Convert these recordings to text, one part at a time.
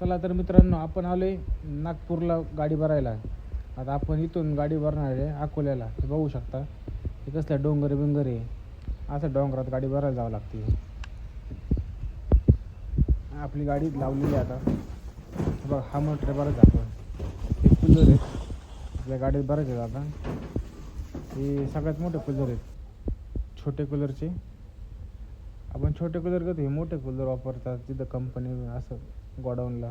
चला तर मित्रांनो आपण आलो आहे नागपूरला गाडी भरायला. आता आपण इथून गाडी भरणार आहे अकोल्याला. हे बघू शकता हे कसल्या डोंगर बिंगर आहे. असं डोंगरात गाडी भरायला जावं लागते. आपली गाडी लावलेली आहे आता. बघ हा मोटर बरंच आपण. हे कुलर आहेत. आपल्या गाडीत भरायचे आहेत आता. हे सगळ्यात मोठे कूलर आहेत. छोटे कूलरचे आपण छोटे कूलर करतो हे मोठे कूलर वापरतात तिथं कंपनी असं गोडाऊनला.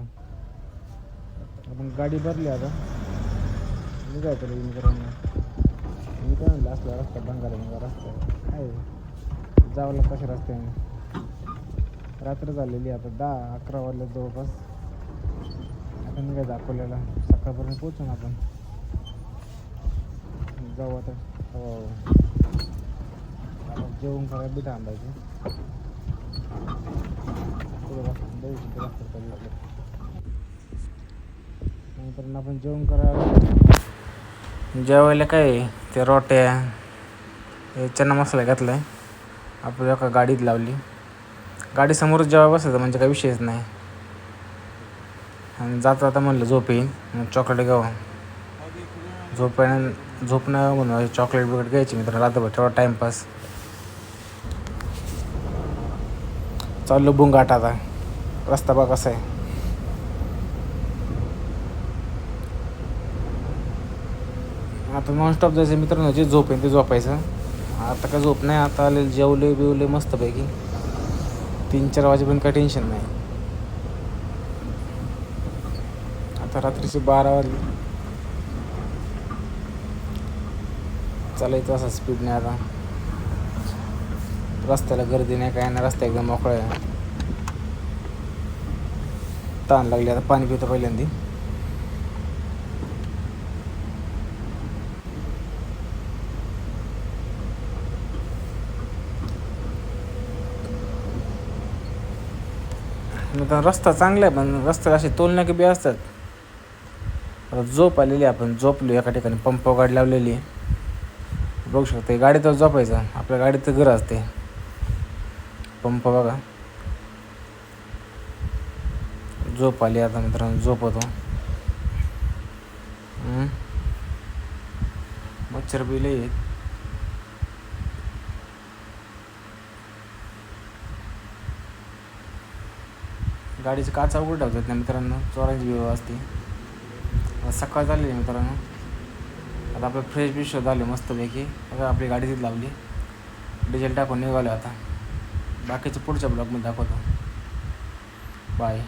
आपण गाडी भरली आता. निघायचं लगेच मित्रांनो मी काय म्हणलं असला रस्ता बंगारा भंगार रस्ता आहे. काय जावं कशा रस्त्याने? रात्र झालेली आहे आता दहा अकरा वाजल्या जवळपास. आता निघायचं अकोल्याला. सकाळपर्यंत पोहोचू ना आपण. जाऊ आता. हो. जेवण करायला बी थांबायचं नंतर आपण जेवण करायला जेवायला काय ते रोट्या हे चना मसाला घातला आहे आपल्या एका गाडीत लावली. गाडी समोरच जेव्हा बसायचं म्हणजे काही विषयच नाही. आणि जाता जाता म्हणलं झोप येईन. मग चॉकलेट घ्यावं झोप झोपणं झोप नाही म्हणून चॉकलेट बिकट घ्यायची. मित्र रात्रभर तेवढा टाईमपास चाललो बुंगाट आता रस्ता बघ कसा आहे. आता नॉनस्टॉप जायचं मित्रांनो जे झोप आहे ते झोपायचं. आता काय झोप नाही आता आले जेवले बिवले मस्तपैकी. तीन चार वाजेपर्यंत काय टेन्शन नाही. आता रात्रीचे बारा वाजले. चालायचं असा स्पीड नाही आता. रस्त्याला गर्दी नाही काय नाही रस्ता एकदम मोकळा आहे. ताण लागली आता पाणी पितो पहिल्यांदा. रस्ता चांगला आहे पण रस्त्याला असे तोलण्याके बी असतात. आता झोप आलेली आहे आपण झोपलो एका ठिकाणी पंप गाडी लावलेली बघू शकते गाडीतच झोपायचं आपल्या गाडीत तर घर असते. पंप बघा. झोप आली आता मित्रांनो झोप होतो मच्छर बिले आहेत. गाडीचे काचा उघड ठेवतात ना मित्रांनो चोरांची व्यवस्था असते आता सकाळ झाली मित्रांनो. आता आपलं फ्रेश बिश झाले मस्तपैकी. आता आपली गाडी तिथे लावली. डिझेल टाकून निघालो आता. बाकीचं पुढच्या ब्लॉगमध्ये दाखवतो. बाय.